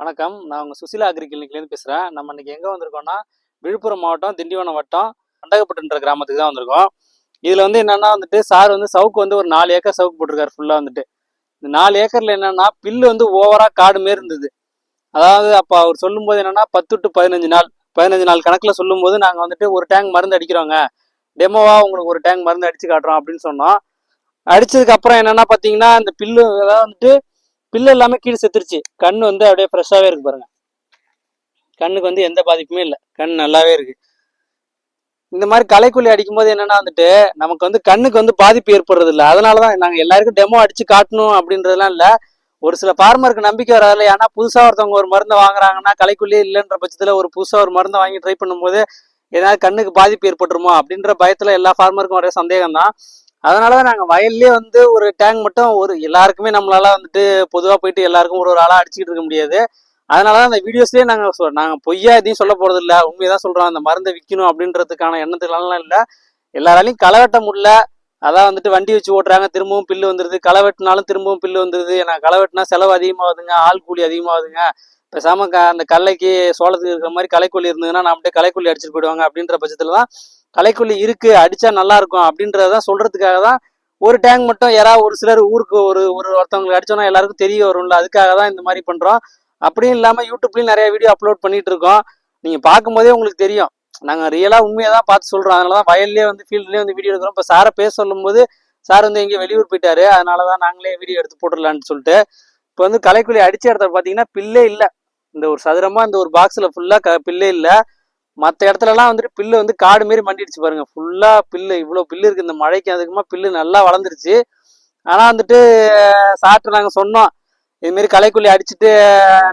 வணக்கம். நான் உங்கள் சுசிலா அக்ரி கிளினிக்லேருந்து பேசுகிறேன் நம்ம இன்றைக்கி எங்கே வந்திருக்கோம்னா விழுப்புரம் மாவட்டம் திண்டிவனம் வட்டம் அண்டகப்பட்டுன்ற கிராமத்துக்கு தான் வந்திருக்கோம். இதில் வந்து என்னென்னா வந்துட்டு சார் வந்து சவுக்கு வந்து ஒரு நாலு ஏக்கர் சவுக்கு போட்டிருக்காரு ஃபுல்லாக வந்துட்டு. இந்த நாலு ஏக்கரில் என்னென்னா பில்லு வந்து ஓவராக காடு மாரி இருந்தது. அதாவது அப்போ அவர் சொல்லும்போது என்னென்னா பத்து டு பதினஞ்சு நாள். பதினஞ்சு நாள் கணக்கில் சொல்லும்போது நாங்கள் வந்துட்டு ஒரு டேங்க் மருந்து அடிக்கிறோங்க. டெமோவாக உங்களுக்கு ஒரு டேங்க் மருந்து அடித்து காட்டுறோம் அப்படின்னு சொன்னோம். அடித்ததுக்கப்புறம் அப்புறம் பார்த்தீங்கன்னா இந்த பில்லு அதாவது வந்துட்டு பில்லு எல்லாமே கீழே செத்துருச்சு. கண் வந்து அப்படியே ஃப்ரெஷ்ஷாகவே இருக்கு பாருங்க. கண்ணுக்கு வந்து எந்த பாதிப்புமே இல்லை. கண் நல்லாவே இருக்கு. இந்த மாதிரி களைக்கொல்லி அடிக்கும்போது என்னன்னா வந்துட்டு நமக்கு வந்து கண்ணுக்கு வந்து பாதிப்பு ஏற்படுறது இல்லை. அதனால தான் நாங்கள் எல்லாருக்கும் டெமோ அடிச்சு காட்டணும் அப்படின்றதுலாம் இல்லை. ஒரு சில ஃபார்மருக்கு நம்பிக்கை வராதுல்ல. ஏன்னா புதுசாக ஒருத்தவங்க ஒரு மருந்தை வாங்குறாங்கன்னா களைக்கொல்லியே இல்லைன்ற பட்சத்தில் ஒரு புதுசாக ஒரு மருந்தை வாங்கி ட்ரை பண்ணும்போது ஏதாவது கண்ணுக்கு பாதிப்பு ஏற்பட்டுருமோ அப்படின்ற பயத்தில் எல்லா ஃபார்மருக்கும் ஒரே சந்தேகம் தான் அதனாலதான் தான் நாங்கள் வயல்லே வந்து ஒரு டேங்க் மட்டும் ஒரு எல்லாருக்குமே நம்மளால வந்துட்டு பொதுவாக போயிட்டு எல்லாருக்கும் ஒரு ஒரு ஆளாக அடிச்சுக்கிட்டு இருக்க முடியாது. அதனாலதான் அந்த வீடியோஸ்லேயே நாங்கள் நாங்க நாங்கள் பொய்யா எதையும் சொல்ல போறது இல்ல. உண்மையை தான் சொல்கிறோம் அந்த மருந்தை விற்கணும் அப்படின்றதுக்கான எண்ணத்துக்கெல்லாம் இல்லை. எல்லாராலையும் களை வெட்ட முடியல. அதான் வந்துட்டு வண்டி வச்சு ஓட்டுறாங்க. திரும்பவும் பில்லு வந்துடுது களை வெட்டினாலும் திரும்பவும் பில்லு வந்துடுது நான் களை வெட்டினா செலவு அதிகமாகுதுங்க. ஆள் கூலி அதிகமாகுதுங்க. பேசாம க அந்த கல்லைக்கு சோளத்துக்கு இருக்கிற மாதிரி களைக்கொல்லி இருந்ததுன்னா நான் அப்படியே களைக்கொல்லி அடிச்சுட்டு போயிடுவாங்க அப்படின்ற பட்சத்தில் தான் கலைக்குள்ளி இருக்கு அடிச்சா நல்லா இருக்கும் அப்படின்றதான் சொல்றதுக்காக தான் ஒரு டேங்க் மட்டும் யாராவது ஒரு சிலர் ஊருக்கு ஒரு ஒரு ஒருத்தவங்களுக்கு அடிச்சோன்னா எல்லாருக்கும் தெரிய வரும்ல அதுக்காக தான் இந்த மாதிரி பண்றோம். அப்படியும் இல்லாம யூடியூப்லயும் நிறைய வீடியோ அப்லோட் பண்ணிட்டு இருக்கோம். நீங்க பார்க்கும்போதே உங்களுக்கு தெரியும். நாங்க ரியலா உண்மையை தான் பார்த்து சொல்றோம். அதனால தான் வயல்லே வந்து ஃபீல்ட்லயே வந்து வீடியோ எடுக்கிறோம். இப்போ சாரை பேச சொல்லும்போது சார் வந்து எங்கேயோ வெளியூர் போயிட்டாரு. அதனாலதான் நாங்களே வீடியோ எடுத்து போட்டுடலான்னு சொல்லிட்டு இப்போ வந்து கலைக்குழி அடிச்ச இடத்துல பார்த்தீங்கன்னா பில்லே இல்லை. இந்த ஒரு சதுரமா இந்த ஒரு பாக்ஸ்ல ஃபுல்லா க பில்லே இல்லை. மற்ற இடத்துலலாம் வந்துட்டு பில்லு வந்து காடு மாரி மண்டிடுச்சு பாருங்க. ஃபுல்லாக பில்லு இவ்வளோ பில்லு இருக்குது இந்த மழைக்கு அதுக்குமா பில்லு நல்லா வளர்ந்துருச்சு. ஆனால் வந்துட்டு சாப்பிட்டு நாங்கள் சொன்னோம். இதுமாரி களைக்குள்ளி அடிச்சுட்டு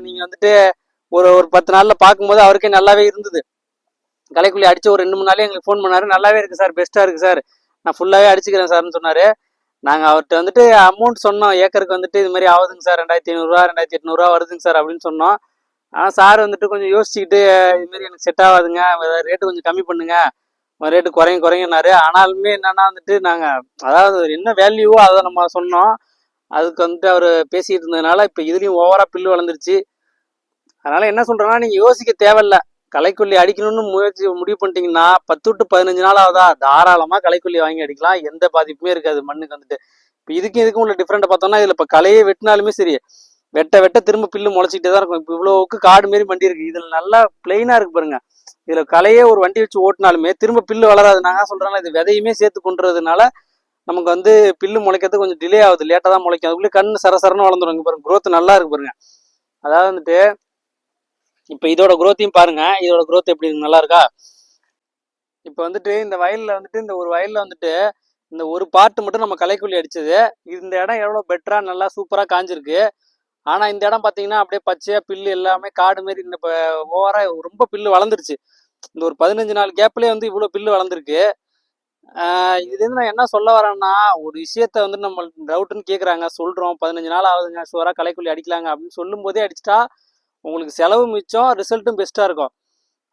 நீங்கள் வந்துட்டு ஒரு ஒரு பத்து நாளில் பார்க்கும்போது அவருக்கே நல்லாவே இருந்தது. களைக்குள்ளி அடித்து ஒரு ரெண்டு மூணு நாளே எங்களுக்கு ஃபோன் பண்ணாரு. நல்லாவே இருக்குது சார் பெஸ்ட்டாக இருக்குது சார். நான் ஃபுல்லாகவே அடிச்சுக்கிறேன் சார்னு சொன்னார். நாங்கள் அவர்கிட்ட வந்துட்டு அமௌண்ட் சொன்னோம். ஏக்கருக்கு வந்துட்டு இது மாதிரி ஆகுதுங்க சார். ரெண்டாயிரத்தி ஐநூறுரூவா ரெண்டாயிரத்தி எட்நூறுரூவா வருதுங்க சார் அப்படின்னு சொன்னோம். ஆனால் சார் வந்துட்டு கொஞ்சம் யோசிச்சுக்கிட்டு இதுமாரி எனக்கு செட் ஆகாதுங்க ரேட்டு கொஞ்சம் கம்மி பண்ணுங்க. ரேட்டு குறையும் குறைங்கனாரு ஆனாலுமே என்னன்னா வந்துட்டு நாங்கள் அதாவது என்ன வேல்யூவோ அதை நம்ம சொன்னோம். அதுக்கு வந்துட்டு அவர் பேசிகிட்டு இருந்ததுனால இப்போ இதுலேயும் ஓவரா பில்லு வளர்ந்துருச்சு. அதனால என்ன சொல்றேன்னா நீங்க யோசிக்க தேவையில்ல. களைக்கொல்லி அடிக்கணும்னு முயற்சி முடிவு பண்ணிட்டீங்கன்னா பத்து டு பதினஞ்சு நாள் ஆகுதா? தாராளமா கலைக்கொல்லி வாங்கி அடிக்கலாம். எந்த பாதிப்புமே இருக்காது மண்ணுக்கு வந்துட்டு. இப்போ இதுக்கும் இதுக்கும் உள்ள டிஃப்ரெண்ட் பார்த்தோம்னா இதுல இப்போ கலையை வெட்டினாலுமே சரி வெட்ட வெட்ட திரும்ப பில்லு முளைச்சிக்கிட்டே தான் இருக்கும். இப்போ இவ்வளோவுக்கு காடு மாரி வண்டி இருக்கு. இதுல நல்லா பிளெயினாக இருக்கு பாருங்க. இதுல கலையே ஒரு வண்டி வச்சு ஓட்டினாலுமே திரும்ப பில்லு வளராது. நாங்க சொல்றேன் இது விதையுமே சேர்த்து கொண்டுறதுனால நமக்கு வந்து பில்லு முளைக்கிறது கொஞ்சம் டிலே ஆகுது. லேட்டாக தான் முளைக்கும். அதுக்குள்ளே கண் சரசரன்னு வளர்ந்துடும் இங்கே பாருங்க. க்ரோத் நல்லா இருக்கு பாருங்க. அதாவது வந்துட்டு இப்போ இதோட குரோத்தையும் பாருங்க. இதோட குரோத் எப்படி இருக்கு? நல்லா இருக்கா? இப்போ வந்துட்டு இந்த வயல்ல வந்துட்டு இந்த ஒரு வயல்ல வந்துட்டு இந்த ஒரு பாட்டு மட்டும் நம்ம களைக்குள்ளி அடிச்சது. இந்த இடம் எவ்வளோ பெட்டரா நல்லா சூப்பரா காஞ்சிருக்கு. ஆனா இந்த இடம் பாத்தீங்கன்னா அப்படியே பச்சையா பில்லு எல்லாமே காடு மாரி இந்த ஓவரா ரொம்ப பில்லு வளர்ந்துருச்சு. இந்த ஒரு பதினஞ்சு நாள் கேப்லயே வந்து இவ்வளோ பில்லு வளர்ந்துருக்கு. ஆஹ் நான் என்ன சொல்ல வரேன்னா ஒரு விஷயத்த வந்து நம்ம டவுட்னு கேக்குறாங்க சொல்றோம் பதினஞ்சு நாள் ஆகுதுங்க சுவரா கலைக்குள்ளி அடிக்கலாங்க அப்படின்னு சொல்லும் போதே அடிச்சிட்டா உங்களுக்கு செலவு மிச்சம் ரிசல்ட்டும் பெஸ்டா இருக்கும்.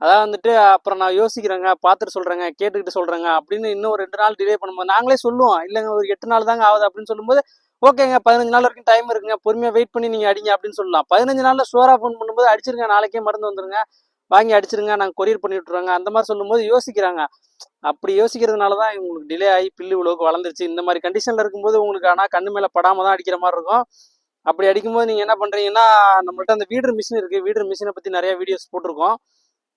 அதான் வந்துட்டு அப்புறம் நான் யோசிக்கிறேங்க பார்த்துட்டு சொல்றேங்க கேட்டுக்கிட்டு சொல்றேங்க அப்படின்னு இன்னும் ஒரு ரெண்டு நாள் டிலே பண்ணும்போது நாங்களே சொல்லுவோம் இல்லைங்க ஒரு எட்டு நாள் தாங்க ஆகுது அப்படின்னு சொல்லும்போது ஓகேங்க பதினஞ்சு நாள் வரைக்கும் டைம் இருக்குங்க. பொறுமையாக வெயிட் பண்ணி நீங்கள் அடிங்க அப்படின்னு சொல்லலாம். பதினஞ்சு நாளில் ஷுவரா ஃபோன் பண்ணும்போது அடிச்சிருங்க நாளைக்கே மருந்து வந்துருங்க. வாங்கி அடிச்சிருங்க நாங்கள் கொரியர் பண்ணி விட்டுருவாங்க அந்த மாதிரி சொல்லும்போது யோசிக்கிறாங்க. அப்படி யோசிக்கிறதுனால தான் உங்களுக்கு டிலே ஆகி பில்லு இவ்வளோக்கு வளர்ந்துருச்சு. இந்த மாதிரி கண்டிஷனில் இருக்கும்போது உங்களுக்கு ஆனால் கண்ணு மேலே படாமல் தான் அடிக்கிற மாதிரி இருக்கும். அப்படி அடிக்கும்போது நீங்கள் என்ன பண்ணுறீங்கன்னா நம்மள்ட்ட அந்த வீடர் மிஷின் இருக்குது வீடர் மிஷினை பற்றி நிறைய வீடியோஸ் போட்டிருக்கோம்.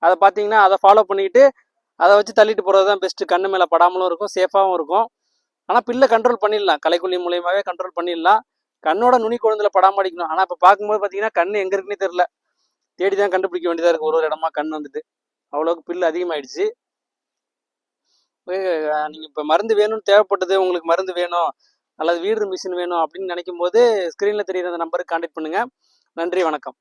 அதை பார்த்தீங்கன்னா அதை ஃபாலோ பண்ணிக்கிட்டு அதை வச்சு தள்ளிட்டு போகிறது தான் பெஸ்ட்டு கண்ணு மேலே படாமலும் இருக்கும் சேஃபாகவும் இருக்கும். ஆனால் பில்லை கண்ட்ரோல் பண்ணிடலாம். களைக்கொல்லி மூலியமாகவே கண்ட்ரோல் பண்ணிடலாம். கண்ணோட நுனி குழந்தைல படாமடிக்கணும் ஆனால் இப்போ பார்க்கும்போது பார்த்தீங்கன்னா கண் எங்கே இருக்குன்னே தெரில தேடி தான் கண்டுபிடிக்க வேண்டியதாக இருக்குது ஒரு ஒரு இடமா கண் வந்துட்டு. அவ்வளோக்கு பில்லு அதிகமாயிடுச்சு. நீங்கள் இப்போ மருந்து வேணும்னு தேவைப்பட்டது உங்களுக்கு மருந்து வேணும். அல்லது வீடு மிஷின் வேணும் அப்படின்னு நினைக்கும் போது ஸ்க்ரீனில் தெரியுற அந்த நம்பருக்கு கான்டாக்ட் பண்ணுங்கள் நன்றி வணக்கம்.